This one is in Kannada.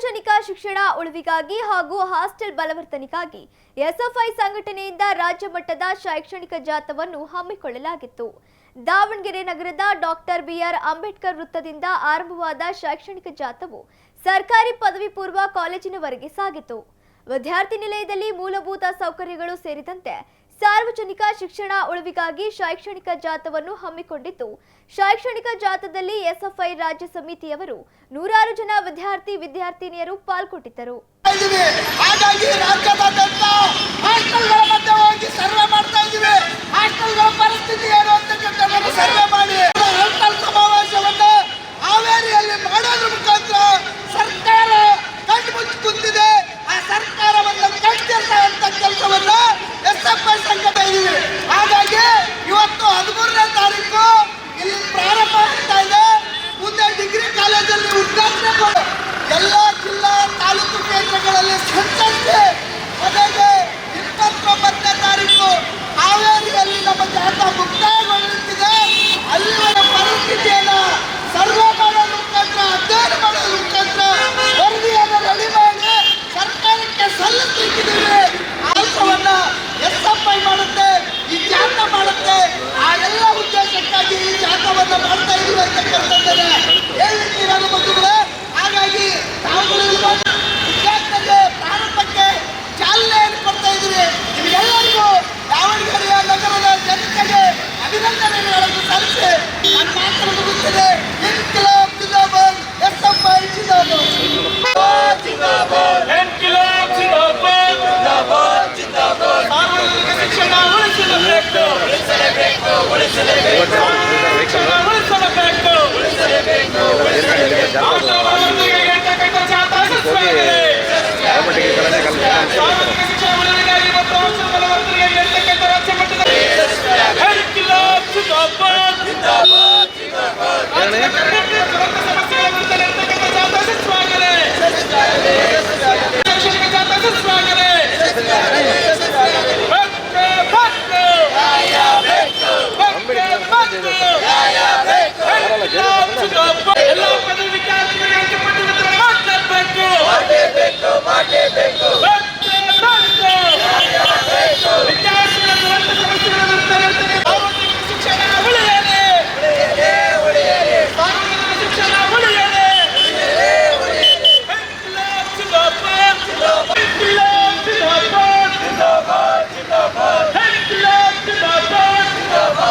ಸಾರ್ವಜನಿಕ ಶಿಕ್ಷಣ ಉಳಿವಿಗಾಗಿ ಹಾಗೂ ಹಾಸ್ಟೆಲ್ ಬಲವರ್ತನೆಗಾಗಿ ಎಸ್ಎಫ್ಐ ಸಂಘಟನೆಯಿಂದ ರಾಜ್ಯ ಮಟ್ಟದ ಶೈಕ್ಷಣಿಕ ಜಾಥವನ್ನು ಹಮ್ಮಿಕೊಳ್ಳಲಾಗಿತ್ತು. ದಾವಣಗೆರೆ ನಗರದ ಡಾಕ್ಟರ್ ಬಿಆರ್ ಅಂಬೇಡ್ಕರ್ ವೃತ್ತದಿಂದ ಆರಂಭವಾದ ಶೈಕ್ಷಣಿಕ ಜಾಥವು ಸರ್ಕಾರಿ ಪದವಿ ಪೂರ್ವ ಕಾಲೇಜಿನವರೆಗೆ ಸಾಗಿತು. ವಿದ್ಯಾರ್ಥಿ ನಿಲಯದಲ್ಲಿ ಮೂಲಭೂತ ಸೌಕರ್ಯಗಳು ಸೇರಿದಂತೆ ಸಾರ್ವಜನಿಕ ಶಿಕ್ಷಣ ಉಳಿವಿಗಾಗಿ ಶೈಕ್ಷಣಿಕ ಜಾಥವನ್ನು ಹಮ್ಮಿಕೊಂಡಿದ್ದು, ಶೈಕ್ಷಣಿಕ ಜಾಥದಲ್ಲಿ ಎಸ್ಎಫ್ಐ ರಾಜ್ಯ ಸಮಿತಿಯವರು ನೂರಾರು ಜನ ವಿದ್ಯಾರ್ಥಿ, ವಿದ್ಯಾರ್ಥಿನಿಯರು ಪಾಲ್ಗೊಂಡಿದ್ದರು. ಮಾಡಿ ಎಲ್ಲ ಜಿಲ್ಲಾ ತಾಲೂಕು ಕೇಂದ್ರಗಳಲ್ಲಿ ಸಂಚರಿಸಿ ಕೊನೆಗೆ ಇಪ್ಪತ್ತೊಂಬತ್ತನೇ ತಾರೀಕು ಹಾವೇರಿಯಲ್ಲಿ ನಮ್ಮ ಜಾಥಾ ಮುಕ್ತಾಯಗೊಳ್ಳಲಿಕ್ಕಿದೆ ಉಳಿಸಲೇಬೇಕು ಶಿಕ್ಷಣ Stop!